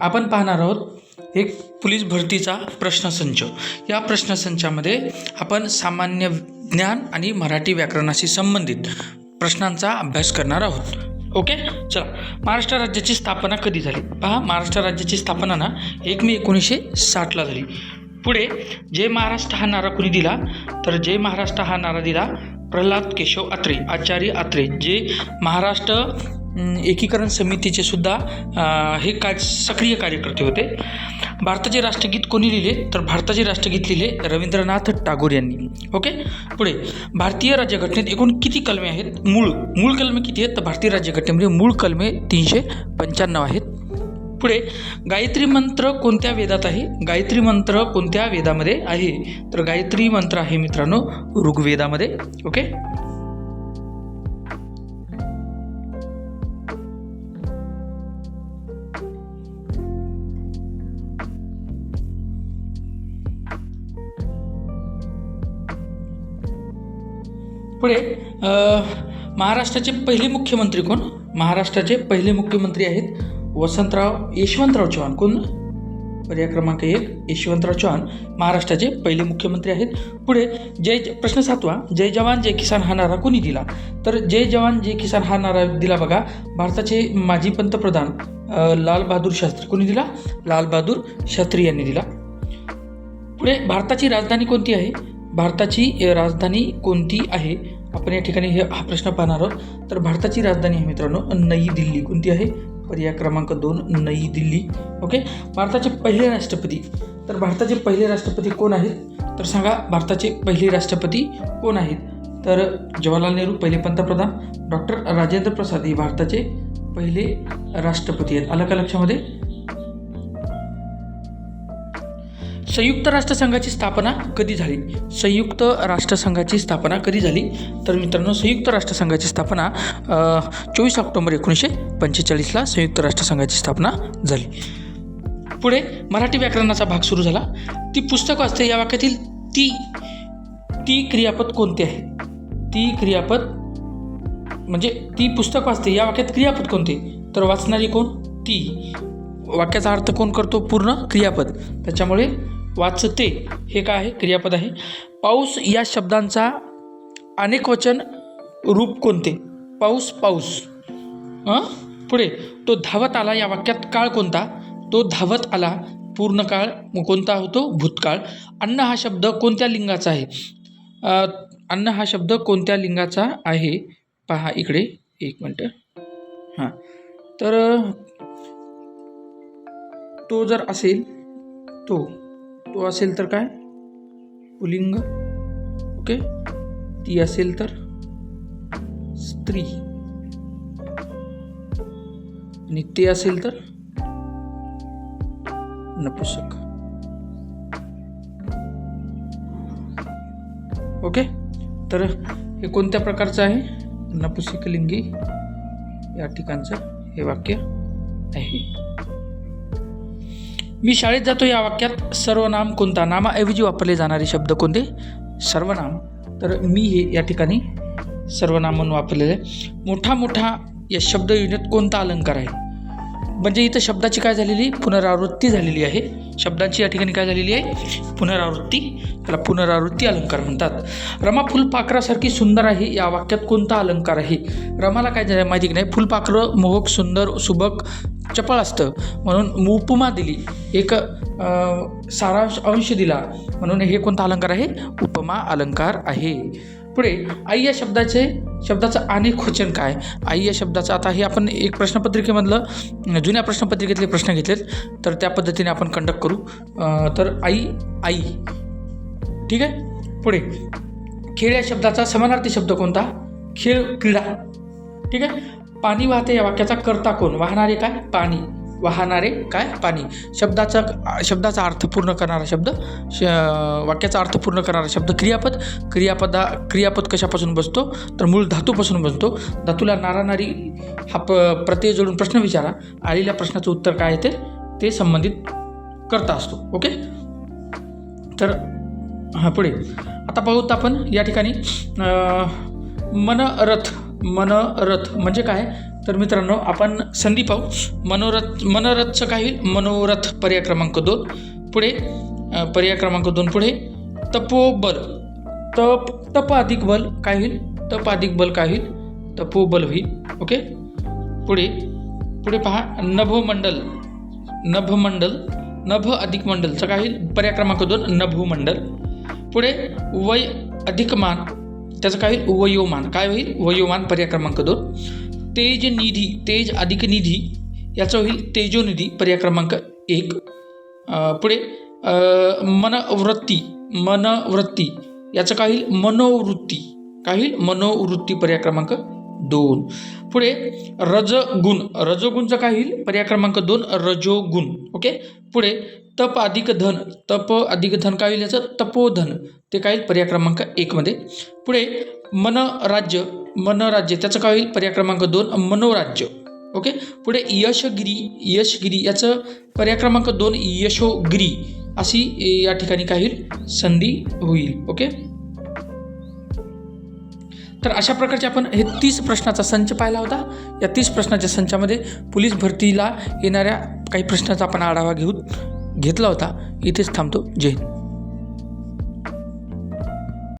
आपण पाहणार आहोत एक पोलीस भरतीचा प्रश्नसंच. या प्रश्नसंचामध्ये आपण सामान्य ज्ञान आणि मराठी व्याकरणाशी संबंधित प्रश्नांचा अभ्यास करणार आहोत. ओके? चला. महाराष्ट्र राज्याची स्थापना कधी झाली? पहा महाराष्ट्र राज्याची स्थापना ना एक मे एकोणीसशे साठला झाली. पुढे जय महाराष्ट्र हा नारा कुणी दिला? तर जय महाराष्ट्र हा नारा दिला प्रल्हाद केशव आत्रे आचार्य आत्रे जे महाराष्ट्र एकीकरण समितीचे सुद्धा हे काय सक्रिय कार्यकर्ते होते. भारताचे राष्ट्रगीत कोणी लिहिले? तर भारताचे राष्ट्रगीत लिहिले रवींद्रनाथ टागोर यांनी. ओके? पुढे भारतीय राज्यघटनेत एकूण किती कलमे आहेत? मूळ मूळ कलमे किती आहेत? तर भारतीय राज्यघटनेमध्ये म्हणजे मूळ कलमे तीनशे पंच्याण्णव आहेत. पुढे गायत्री मंत्र कोणत्या वेदात आहे? गायत्री मंत्र कोणत्या वेदामध्ये आहे? तर गायत्री मंत्र आहे मित्रांनो ऋग्वेदामध्ये. ओके? पुढे महाराष्ट्राचे पहिले मुख्यमंत्री कोण? महाराष्ट्राचे पहिले मुख्यमंत्री आहेत वसंतराव यशवंतराव चव्हाण. कोण? पर्याय क्रमांक एक यशवंतराव चव्हाण. महाराष्ट्राचे पहिले मुख्यमंत्री आहेत. पुढे जय प्रश्न सातवा. जय जवान जय किसान हा नारा कोणी दिला? तर जय जवान जय किसान हा नारा दिला बघा. भारताचे माजी पंतप्रधान लालबहादूर लाल बहादूर शास्त्री कोणी दिला? लाल बहादूर शास्त्री यांनी दिला. पुढे भारताची राजधानी कोणती आहे? भारताची राजधानी कोणती आहे? आपण या ठिकाणी हे हा प्रश्न पाहणार आहोत. तर भारताची राजधानी आहे मित्रांनो नई दिल्ली. कोणती आहे? पर्याय क्रमांक दोन नई दिल्ली. ओके भारताचे पहिले राष्ट्रपती. तर भारताचे पहिले राष्ट्रपती कोण आहेत? तर सांगा भारताचे पहिले राष्ट्रपती कोण आहेत? तर जवाहरलाल नेहरू पहिले पंतप्रधान. डॉक्टर राजेंद्र प्रसाद हे भारताचे पहिले राष्ट्रपती आहेत. आलं का लक्षामध्ये? संयुक्त राष्ट्रसंघाची स्थापना कधी झाली? संयुक्त राष्ट्रसंघाची स्थापना कधी झाली? तर मित्रांनो संयुक्त राष्ट्रसंघाची स्थापना चोवीस ऑक्टोबर एकोणीसशे पंचेचाळीसला संयुक्त राष्ट्रसंघाची स्थापना झाली. पुढे मराठी व्याकरणाचा भाग सुरू झाला. ती पुस्तक वाचते या वाक्यातील ती ती क्रियापद कोणते आहे? ती क्रियापद म्हणजे ती पुस्तक वाचते या वाक्यात क्रियापद कोणते? तर वाचणारी कोण? ती. वाक्याचा अर्थ कोण करतो? पूर्ण क्रियापद. त्याच्यामुळे वाचते हे काय आहे? क्रियापद आहे. पाऊस या शब्दांचा अनेक वचन रूप कोणते? पाऊस पाऊस. हां पुढे. तो धावत आला या वाक्यात काळ कोणता? तो धावत आला पूर्ण काळ मग कोणता होतो? भूतकाळ. अन्न हा शब्द कोणत्या लिंगाचा आहे? अन्न हा शब्द कोणत्या लिंगाचा आहे? पहा इकडे. एक मिनटं. हां. तर तो जर असेल तो तो असेल तर काय? पुलिंग. ओके? ती असेल तर स्त्री. आणि ते असेल तर नपुसक. ओके? तर हे कोणत्या प्रकारचं आहे? नपुसकलिंगी. या ठिकाणचं हे वाक्य आहे. मी शाळेत जातो या वाक्यात. सर्वनाम कोणता? नामाऐवजी वापरले जाणारे शब्द कोणते? सर्वनाम. तर मी हे या ठिकाणी सर्वनाम म्हणून वापरलेलं आहे. मोठा मोठा या शब्द युनिट कोणता अलंकार आहे? म्हणजे इथं शब्दाची काय झालेली? पुनरावृत्ती झालेली आहे. शब्दांची या ठिकाणी काय झालेली आहे? पुनरावृत्ती. त्याला पुनरावृत्ती अलंकार म्हणतात. रमा फुलपाखरासारखी सुंदर आहे. या वाक्यात कोणता अलंकार आहे? रमाला काय झालं माहिती की नाही? फुलपाखरं मोहक सुंदर सुबक चपळ असतं. म्हणून उपमा दिली. एक सारांश अंश दिला. म्हणून हे कोणता अलंकार आहे? उपमा अलंकार आहे. पुढे आई या शब्दाचे शब्दाचं अनेक वचन काय? आई या शब्दाचं आता हे आपण एक प्रश्नपत्रिकेमधलं जुन्या प्रश्नपत्रिकेतले प्रश्न घेतलेत. तर त्या पद्धतीने आपण कंडक्ट करू. तर आई आई. ठीक आहे? पुढे खेळ या शब्दाचा समानार्थी शब्द कोणता? खेळ क्रीडा. ठीक आहे? पाणी वाहते या वाक्याचा करता कोण? वाहणारे काय? पाणी. वाहणारे काय? पाणी. शब्दाचा शब्दाचा अर्थ पूर्ण करणारा शब्द श वाक्याचा अर्थ पूर्ण करणारा शब्द क्रियापद. क्रियापदा क्रियापद कशापासून बसतो? तर मूळ धातूपासून बनतो धातूला नारानारी हा प प्रत्यय जोडून प्रश्न विचारा. आलेल्या प्रश्नाचं उत्तर काय येते ते? संबंधित करता असतो. ओके? तर हां पुढे. आता पाहूत आपण या ठिकाणी मनरथ. मनरथ. म्हणजे काय? तर मित्रांनो आपण संधी पाहू. मनोरथ मनोरथचं काय होईल? मनोरथ पर्याय क्रमांक दोन पुढे पर्याय क्रमांक दोन पुढे. तपोबल. तप तप अधिक बल काय होईल? तप अधिक बल काय होईल? तपोबल होईल. ओके? पुढे पुढे पहा. नभोमंडल. नभमंडल. नभ अधिक मंडलचं काय होईल? पर्याय क्रमांक दोन नभोमंडल. पुढे वय अधिक मान. त्याचं काय होईल? वयोमान. काय होईल? वयोमान पर्याय क्रमांक दोन. तेज निधी तेज अधिक निधी याचं होईल तेजोनिधी पर्याय क्रमांक एक पुढे मनवृत्ती मनवृत्ती. याचं काय होईल? मनोवृत्ती. काय होईल? मनोवृत्ती पर्याय क्रमांक दोन. पुढे रजगुण. रजगुणचं काय होईल पर्याय क्रमांक दोन रजोगुण. ओके? पुढे तप अधिक धन. तप अधिक धन काय होईल याचं? तपोधन. ते काय होईल पर्याय क्रमांक एकमध्ये पुढे मनराज्य. मनराज्य. त्याचं काय होईल? पर्याय क्रमांक दोन मनोराज्य. ओके? पुढे यशगिरी. यशगिरी याचं पर्याय क्रमांक दोन यशोगिरी. अशी या ठिकाणी काय होईल? संधी होईल. ओके? तर अशा प्रकारचे आपण हे तीस प्रश्नाचा संच पाहिला होता. या तीस प्रश्नाच्या संचामध्ये पोलीस भरतीला येणाऱ्या काही प्रश्नाचा आपण आढावा घेऊन घेतला होता. इथेच थांबतो. जय हिंद.